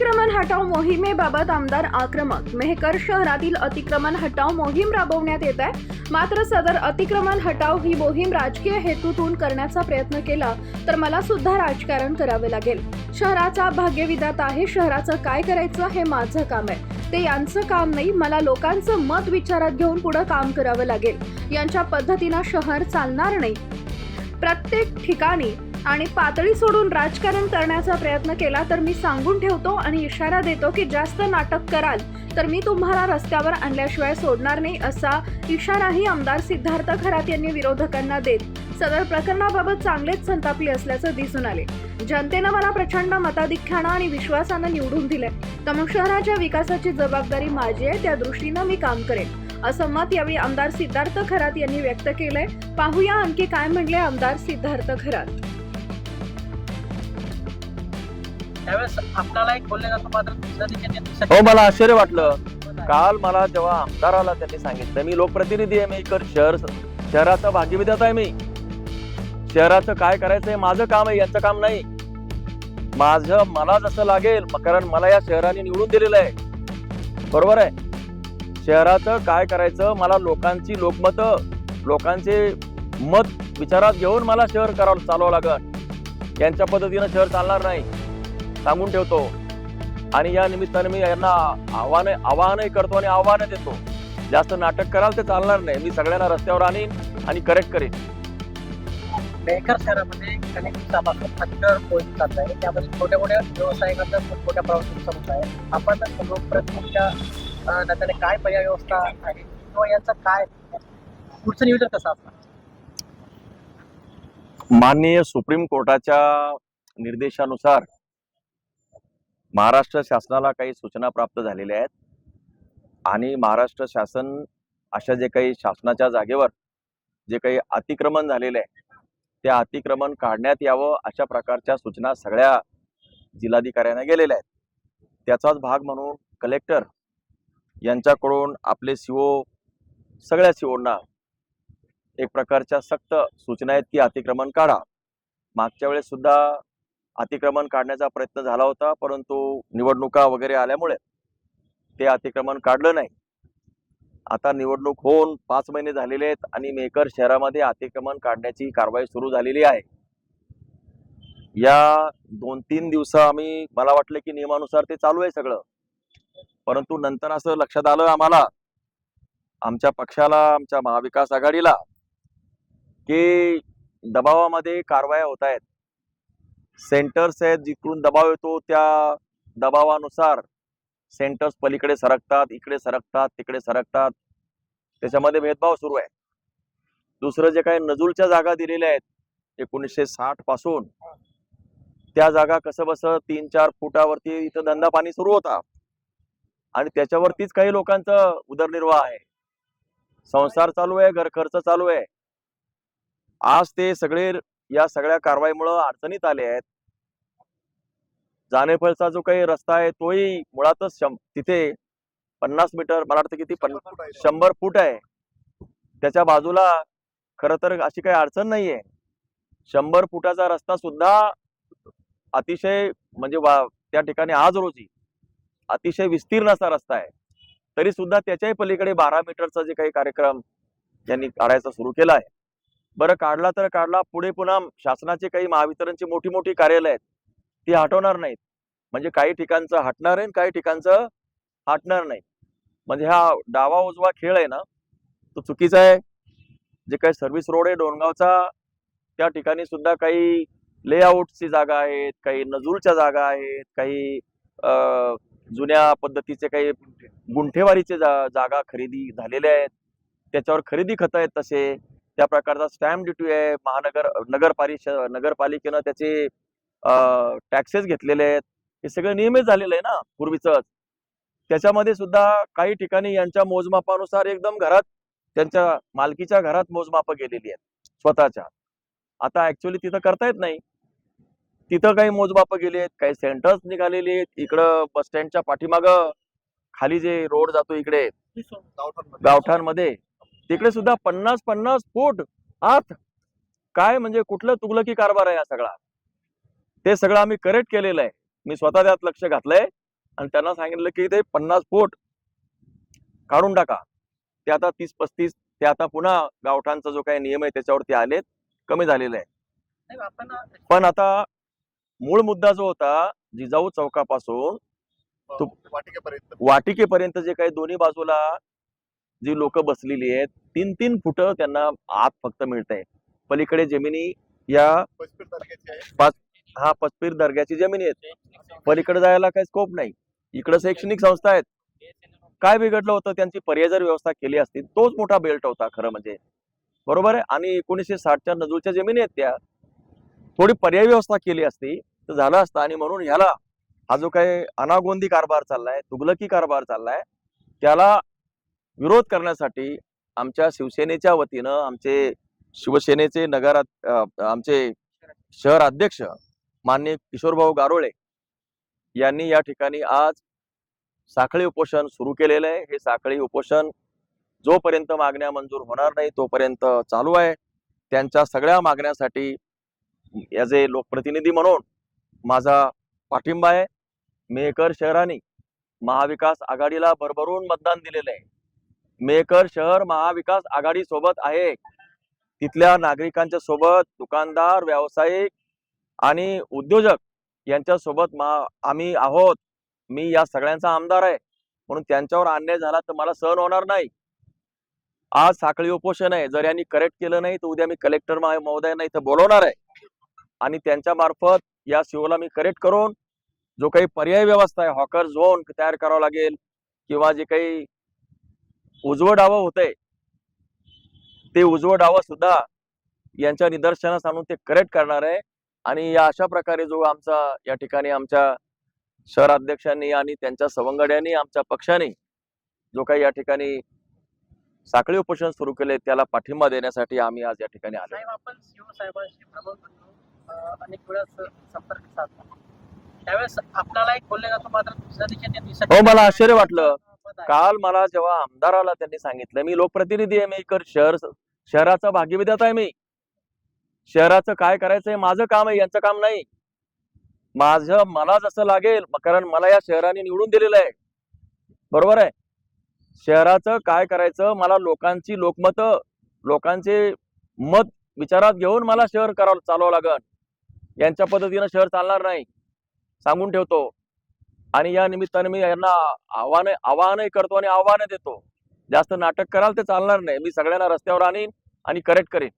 अतिक्रमण हटाव मोहिमेबाबत आमदार आक्रमक. मेहकर शहरातील अतिक्रमण हटाव मोहीम राबवण्यात येत आहे. मात्र सदर अतिक्रमण हटाव ही मोहीम राजकीय हेतूतून करण्याचा प्रयत्न केला तर मला सुद्धा राजकारण करावे लागेल. शहराचा भाग्यविधाता आहे शहराचं काय करायचं हे माझं काम आहे. ते यांचं काम नाही मला लोकांचं मत विचारात घेऊन पुढं काम करावं लागेल. यांच्या पद्धतीनं शहर चालणार नाही. प्रत्येक ठिकाणी आणि पातळी सोडून राजकारण करण्याचा प्रयत्न केला तर मी सांगून ठेवतो आणि इशारा देतो की जास्त नाटक कराल तर मी तुम्हाला रस्त्यावर आणल्याशिवाय सोडणार नाही असा इशाराही आमदार सिद्धार्थ खरात यांनी विरोधकांना देत सदर प्रकरणाबाबत चांगलेच संतापले असल्याचं दिसून आले. जनतेनं मला प्रचंड मताधिक्यानं आणि विश्वासानं निवडून दिलंय. मग शहराच्या विकासाची जबाबदारी माझी आहे त्या दृष्टीनं मी काम करेन असं मत यावेळी आमदार सिद्धार्थ खरात यांनी व्यक्त केलंय. पाहूया आणखी काय म्हणले आमदार सिद्धार्थ खरात. त्यावेळेस आपल्याला एक बोलले मात्र दुसऱ्या दिवशी हो मला आश्चर्य वाटलं. काल मला जेव्हा आमदाराला त्यांनी सांगितलं मी लोकप्रतिनिधी आहे मी इकडं शहर शहराचा भागीविधात आहे मी. शहराचं काय करायचं हे माझं काम आहे यांचं काम नाही. माझं मला जसं लागेल कारण मला या शहराने निवडून दिलेलं आहे. बरोबर आहे. शहराचं काय करायचं मला लोकांची लोकमत लोकांचे मत विचारात घेऊन मला शहर करावं चालवावं लागल. यांच्या पद्धतीनं शहर चालणार नाही. सांगून ठेवतो. आणि या निमित्ताने मी यांना आव्हान आवाहनही करतो आणि आव्हान देतो. जास्त नाटक कराल ते चालणार नाही. मी सगळ्यांना रस्त्यावर आणीन आणि करेक्ट करेन. मेकर शहरामध्ये कनेक्टिव्ह सभासद फॅक्टर पोहोच चालत आहे. त्यामध्ये छोट्या मोठ्या व्यवसायिकांचा खूप मोठ्या प्रमाणात नुकसान होत आहे. आपण लोकप्रतिनिधीच्या नात्याने काय पर्याय व्यवस्था आहे? किंवा यांचं काय? पुढचं नियोजन कसं असणार? माननीय सुप्रीम कोर्टाच्या निर्देशानुसार महाराष्ट्र शासनाला काही सूचना प्राप्त झालेल्या आहेत. आणि महाराष्ट्र शासन अशा जे काही शासनाच्या जागेवर जे काही अतिक्रमण झालेले आहे ते अतिक्रमण काढण्यात यावं अशा प्रकारच्या सूचना सगळ्या जिल्हाधिकाऱ्यांना गेलेल्या आहेत. त्याचाच भाग म्हणून कलेक्टर यांच्याकडून आपले सीओ सगळ्या सीओंना एक प्रकारच्या सक्त सूचना आहेत की अतिक्रमण काढा. मागच्या वेळेस सुद्धा अतिक्रमण काढण्याचा प्रयत्न झाला होता परंतु निवडणुका वगैरे आल्यामुळे ते अतिक्रमण काढलं नाही. आता निवडणूक होऊन पाच महिने झालेले आहेत आणि मेकर शहरामध्ये अतिक्रमण काढण्याची कारवाई सुरू झालेली आहे. या दोन तीन दिवस आम्ही मला वाटलं की नियमानुसार ते चालू आहे सगळं. परंतु नंतर असं लक्षात आलं आम्हाला आमच्या पक्षाला आमच्या महाविकास आघाडीला की दबावामध्ये कारवाया होत आहेत. सेंटर्स आहेत जिकडून दबाव येतो त्या दबावानुसार सेंटर्स पलीकडे सरकतात इकडे सरकतात तिकडे सरकतात. त्याच्यामध्ये भेदभाव सुरू आहे. दुसरं जे काही नजूलच्या जागा दिलेल्या आहेत एकोणीसशे साठपासून त्या जागा कसं बसं तीन चार फुटावरती इथं धंदा पाणी सुरू होता. आणि त्याच्यावरतीच काही लोकांचं उदरनिर्वाह आहे. संसार चालू आहे घर खर्च चालू आहे. आज ते सगळे या सगळ्या कारवाईमुळं अडचणीत आले आहेत. जानेफळचा जो काही रस्ता आहे तोही मुळातच तिथे पन्नास मीटर मला वाटतं किती पन शंभर फूट आहे. त्याच्या बाजूला खर तर अशी काही अडचण नाहीये. शंभर फुटाचा रस्ता सुद्धा अतिशय म्हणजे वा- त्या ठिकाणी आज रोजी अतिशय विस्तीर्ण असा रस्ता आहे. तरी सुद्धा त्याच्याही पलीकडे बारा मीटरचा जे काही कार्यक्रम यांनी काढायचा सुरू केला आहे. बरं काढला तर काढला पुढे पुन्हा शासनाचे काही महावितरणची मोठी मोठी कार्यालय आहेत ती हटवणार नाहीत. म्हणजे काही ठिकाणचं हटणार आहे काही ठिकाणचं हटणार नाही. म्हणजे हा डावा उजवा खेळ आहे ना तो चुकीचा आहे. जे काही सर्व्हिस रोड आहे डोणगावचा त्या ठिकाणी सुद्धा काही लेआउटची जागा आहेत काही नजूलच्या जागा आहेत काही जुन्या पद्धतीचे काही गुंठेवारीचे जा जागा खरेदी झालेल्या आहेत. त्याच्यावर खरेदी खत आहेत तसे. त्या प्रकारचा स्टॅम्प ड्युटी आहे. महानगर नगरपालिका नगरपालिकेनं त्याचे टॅक्सेस घेतलेले आहेत. हे सगळं नियमित झालेलं आहे ना पूर्वीच. त्याच्यामध्ये सुद्धा काही ठिकाणी यांच्या मोजमापानुसार एकदम घरात त्यांच्या मालकीच्या घरात मोजमाप गेलेली आहेत स्वतःच्या. आता ऍक्च्युली तिथं करता येत नाही. तिथं काही मोजमाप गेले आहेत काही सेंटर्स निघालेली आहेत. इकडं बस स्टँडच्या पाठीमाग खाली जे रोड जातो इकडे गावठांमध्ये तिकडे सुद्धा पन्नास पन्नास फूट आत काय म्हणजे कुठलं तुगलकी कारभार आहे हा सगळा. ते सगळं आम्ही करेक्ट केलेलं आहे. मी स्वतः त्यात लक्ष घातलंय आणि त्यांना सांगितलं की ते पन्नास फूट काढून टाका. ते आता तीस पस्तीस ते आता पुन्हा गावठाणचा जो काही नियम आहे त्याच्यावरती आलेत कमी झालेले आहे. पण आता मूळ मुद्दा जो होता जिजाऊ चौकापासून तो- वाटिकेपर्यंत. वाटिकेपर्यंत जे काही दोन्ही बाजूला जी लोक बसलेली आहेत तीन तीन फुट त्यांना आत फक्त मिळत आहे पलीकडे जमिनी या आहे. हा पचपीर दर्ग्याची जमिनी आहेत. पलीकडे जायला काही स्कोप नाही. इकडे शैक्षणिक संस्था आहेत. काय बिघडलं होतं? त्यांची पर्याय जर व्यवस्था केली असती. तोच मोठा बेल्ट होता खरं म्हणजे. बरोबर आहे? आणि एकोणीसशे साठच्या नजूरच्या जमिनी आहेत त्या. थोडी पर्याय व्यवस्था केली असती. तर झालं असतं. आणि म्हणून ह्याला हा जो काही अनागोंदी कारभार चाललाय तुगलकी कारभार चाललाय त्याला विरोध करण्यासाठी आमच्या शिवसेनेच्या वतीनं आमचे शिवसेनेचे नगर आमचे शहर अध्यक्ष माननीय किशोरभाऊ गारोळे यांनी या ठिकाणी आज साखळी उपोषण सुरू केलेलं आहे. हे साखळी उपोषण जोपर्यंत मागण्या मंजूर होणार नाही तोपर्यंत चालू आहे. त्यांच्या सगळ्या मागण्यासाठी याचे लोकप्रतिनिधी म्हणून माझा पाठिंबा आहे. मेहकर शहरांनी महाविकास आघाडीला भरभरून मतदान दिलेलं आहे. मेकर शहर महाविकास आघाडी सोबत आहे. तिथल्या नागरिकांच्या सोबत दुकानदार व्यावसायिक आणि उद्योजक यांच्या सोबत मा आम्ही आहोत. मी या सगळ्यांचा आमदार आहे. म्हणून त्यांच्यावर अन्याय झाला तर मला सहन होणार नाही. आज साखळी उपोषण आहे. जर यांनी करेक्ट केलं नाही तर उद्या मी कलेक्टर महोदयांना इथं बोलवणार आहे. आणि त्यांच्या मार्फत या शिवला मी करेक्ट करून जो काही पर्याय व्यवस्था आहे हॉकर झोन तयार करावा लागेल किंवा जे काही उजवं डावं होतंय. ते उजवं डावं सुद्धा यांच्या निदर्शनास आणून ते करेक्ट करणार आहे. आणि या अशा प्रकारे जो आमचा या ठिकाणी आमच्या शहर अध्यक्षांनी आणि त्यांच्या सवंगड्यांनी आमच्या पक्षाने जो काही या ठिकाणी साखळी उपोषण सुरू केले त्याला पाठिंबा देण्यासाठी आम्ही आज या ठिकाणी आलो. आपण अनेक वेळेस संपर्क साधला. त्यावेळेस आपल्याला एक बोलले जातो मात्र दुसऱ्या दिशेने हो मला आश्चर्य वाटलं. काल मला जेव्हा आमदाराला त्यांनी सांगितलं मी लोकप्रतिनिधी आहे मी कर शहर शहराचा भागीविधात आहे मी. शहराचं काय करायचंय माझं काम आहे यांचं काम नाही. माझं मला जसं लागेल कारण मला या शहराने निवडून दिलेलं आहे. बरोबर आहे. शहराचं काय करायचं मला लोकांची लोकमत लोकांचे मत विचारात घेऊन मला शहर करावं चालवावं लागल यांच्या पद्धतीनं शहर चालणार नाही. सांगून ठेवतो. आणि या निमित्ताने मी यांना आव्हान आव्हानही करतो आणि आव्हानं देतो. जास्त नाटक कराल ते चालणार नाही. मी सगळ्यांना रस्त्यावर आणीन आणि करेक्ट करेन.